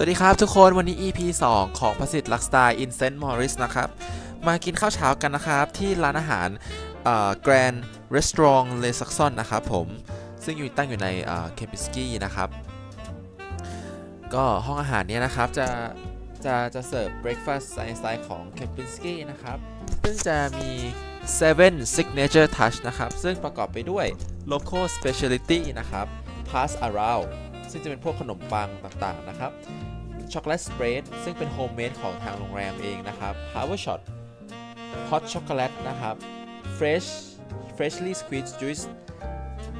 สวัสดีครับทุกคนวันนี้ EP 2 ของประสิทธิ์ลักสไตล์อินเซนต์มอริสนะครับมากินข้าวเช้ากันนะครับ ที่ร้านอาหารแกรนด์รีสตรองเลซักซอนนะครับผมซึ่งอยู่ตั้งอยู่ในเคมปิสกี้นะครับ ก็ห้องอาหารเนี้ยนะครับ จะจะจะเสิร์ฟเบรคฟาสต์ในสไตล์ของเคมปิสกี้นะครับซึ่งจะมี 7 signature touch นะครับ ซึ่งประกอบไปด้วย local specialty นะครับ pass around ซึ่งจะเป็นพวกขนมปังต่างๆนะครับ ช็อกโกแลตสเปรดซึ่งเป็นโฮมเมดของทางโรงแรมเองนะครับ Power Shot Hot Chocolate นะครับ Fresh Freshly Squeezed Juice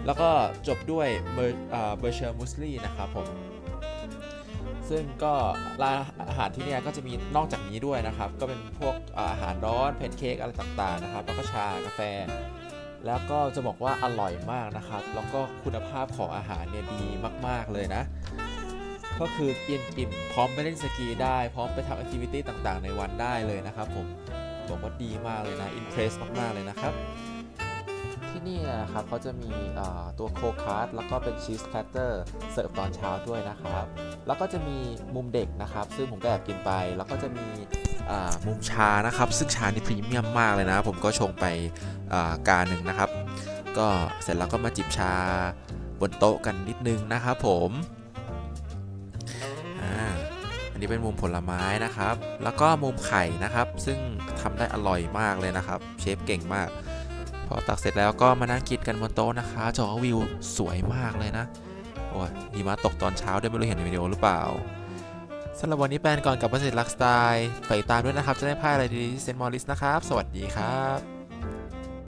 แล้วก็จบด้วยเบอร์เชอร์มุสลี่นะครับผม ซึ่งก็ร้านอาหารที่เนี่ยก็จะมีนอกจากนี้ด้วยนะครับ ก็เป็นพวกอาอาหารร้อนแพนเค้กอะไรต่างๆนะครับ แล้วก็ชากาแฟ แล้วก็จะบอกว่าอร่อยมากนะครับ แล้วก็คุณภาพของอาหารเนี่ยดีมาก ๆ เลยนะ ก็คืออิ่มอิ่มพร้อมไปเล่นสกีได้ พร้อมไปทำแอคทิวิตี้ต่างๆ ในวันได้เลยนะครับผมบอกว่าดีมากเลยนะอินเพรสมากๆเลยนะครับ ที่นี่นะครับเขาจะมีตัวโคคาร์ดแล้วก็เป็นชีสแพตเตอร์เสิร์ฟตอนเช้าด้วยนะครับ แล้วก็จะมีมุมเด็กนะครับ ซึ่งผมก็แอบกินไป แล้วก็จะมีมุมชานะครับ ซึ่งชานี่พรีเมียมมากเลยนะ ผมก็ชงไปกาหนึ่งนะครับ ก็เสร็จแล้วก็มาจิบชาบนโต๊ะกันนิดนึงนะครับผม นนี้เป็นมุมผลไม้นะครับ แล้วก็มุมไข่นะครับ ซึ่งทำได้อร่อยมากเลยนะครับ เชฟเก่งมาก พอตักเสร็จแล้วก็มานั่งกินกันบนโต๊ะนะคะจอวิวสวยมากเลยนะ โอ้ยหิมะตกตอนเช้าด้วยไม่รู้เห็นในวิดีโอหรือเปล่าสำหรับวันนี้แปนก่อนกับประสิทธิ์ลักสไตล์ไปตามด้วยนะครับ จะได้พลาดอะไรดีที่เซนต์มอริสนะครับ สวัสดีครับ